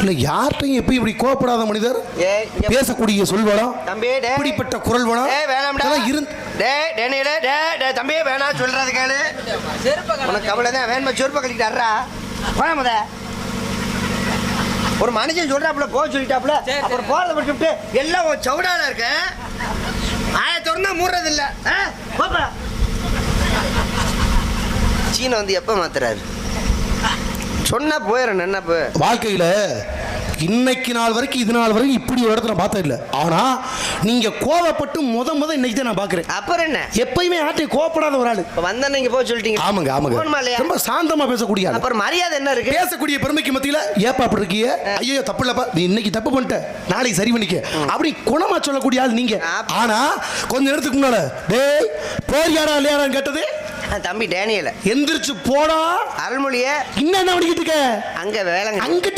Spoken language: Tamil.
இல்ல யார்கிட்டையும் எப்ப இப்படி கோவப்படாத மனிதர்? பேசக்கூடிய தம்பி டே. இப்படிப்பட்ட குரல் இதெல்லாம் இருந்து டேய் டேய் நீ டேய் டேய் டேய் தம்பி வேணாம் சொல்றது கேளு. உனக்கு கவலை தான் வேணுமா செருப்ப கழிக்கிட்டாரா போன முத. ஒரு மனுஷன் சொல்றாப்புல போக சொல்லிட்டாப்புல. அப்புறம் போறத விட்டுவிட்டு எல்லாம் ஒரு சவுடால இருக்க. ஆய திறந்தா மூடுறது இல்ல சீனை வந்து எப்ப மாத்துறாரு? சொன்னா போயிடும் என்ன போ வாழ்க்கையில இன்னைக்கு நாள் வரைக்கும் இது நாள் வரைக்கும் இப்படி ஒரு இடத்துல பார்த்தது இல்லை. ஆனா நீங்க கோவப்பட்டு முத முத இன்னைக்கு தான் நான் பாக்குறேன் அப்புறம் என்ன? எப்பயுமே யார்ட்டையும் கோவப்படாத ஒரு ஆளு. இப்ப வந்தேன் நீங்க போக சொல்லிட்டீங்க. ஆமாங்க ஆமாங்க? ரொம்ப சாந்தமா பேசக்கூடிய ஆளு. அப்புறம் மரியாதை என்ன இருக்கு? பேசக்கூடிய பெருமைக்கு மத்தியில ஏப்பா அப்படி இருக்கிய? ஐயோ தப்பு இல்லப்பா. நீ இன்னைக்கு தப்பு பண்ணிட்ட. நாளைக்கு சரி பண்ணிக்க. அப்படி குணமா சொல்லக்கூடிய ஆள் நீங்க. ஆப். ஆனா கொஞ்ச நேரத்துக்கு முன்னால டேய் போறியாடா இல்லையாடான்னு கேட்டது? தம்பி டேனியல. எந்திரிச்சு போடா. அருள்மொழிய இன்னும் என்ன பண்ணிக்கிட்டு இருக்க? அங்க வேலைங்க. அங்கிட்டு